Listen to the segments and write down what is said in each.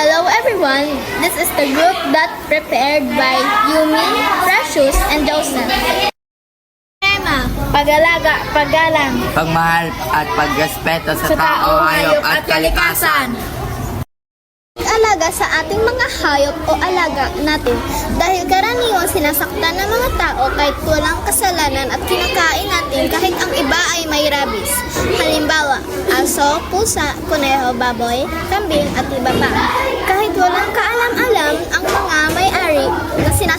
Hello everyone, this is the group that prepared by Yumi, Precious, and Joseph. Tema, pag-alaga, paggalang, pagmahal at pagrespeto sa, tao, hayop at kalikasan. alaga sa ating mga hayop o alaga natin dahil karaniwang sinasaktan ng mga tao kahit walang kasalanan at kinakain natin kahit ang iba ay may rabies. Halimbawa, aso, pusa, kuneho, baboy, kambing at iba pa. Kahit walang kaalam-alam ang mga may-ari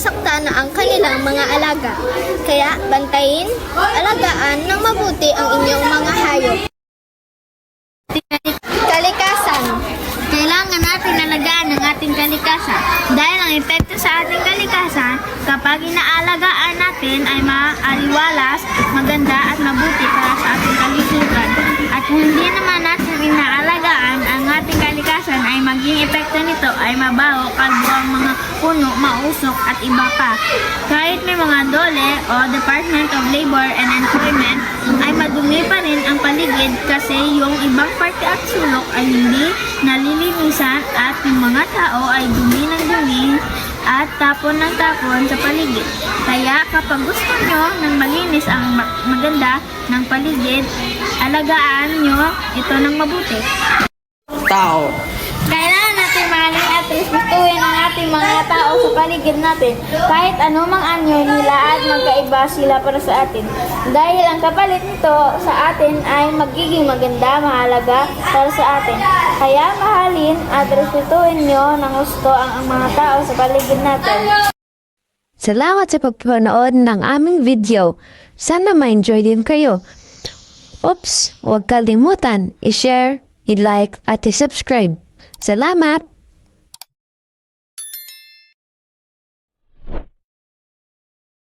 na sinasaktan na ang kanilang mga alaga. Kaya bantayin, alagaan ng mabuti ang inyong mga hayop. Kalikasan. Kailangan natin alagaan ang ating kalikasan dahil ang epekto sa ating kalikasan kapag inaalagaan natin ay maaliwalas, maganda at mabuti para sa ating kalikutan. At kung hindi naman natin inaalagaan ang ating kalikasan ay maging epekto nito ay mabaho, kalbo puno, mausok at iba pa. Kahit may mga dole o Department of Labor and Employment ay madumi pa rin ang paligid kasi yung ibang parte at sulok ay hindi nalilinisan at yung mga tao ay dumi ng dumi at tapon ng tapon sa paligid. Kaya kapag gusto nyo ng malinis ang ma- maganda ng paligid, alagaan nyo ito ng mabuti. Tao, Kailangan paligid natin kahit anumang anyo nila at magkaiba sila para sa atin. Dahil ang kapalit nito sa atin ay magiging maganda, mahalaga para sa atin. Kaya mahalin at respetuhin nyo ng gusto ang, ang mga tao sa paligid natin. Salamat sa pagpanood ng aming video. Sana ma-enjoy din kayo. Oops, huwag kalimutan i-share, i-like at i-subscribe. Salamat!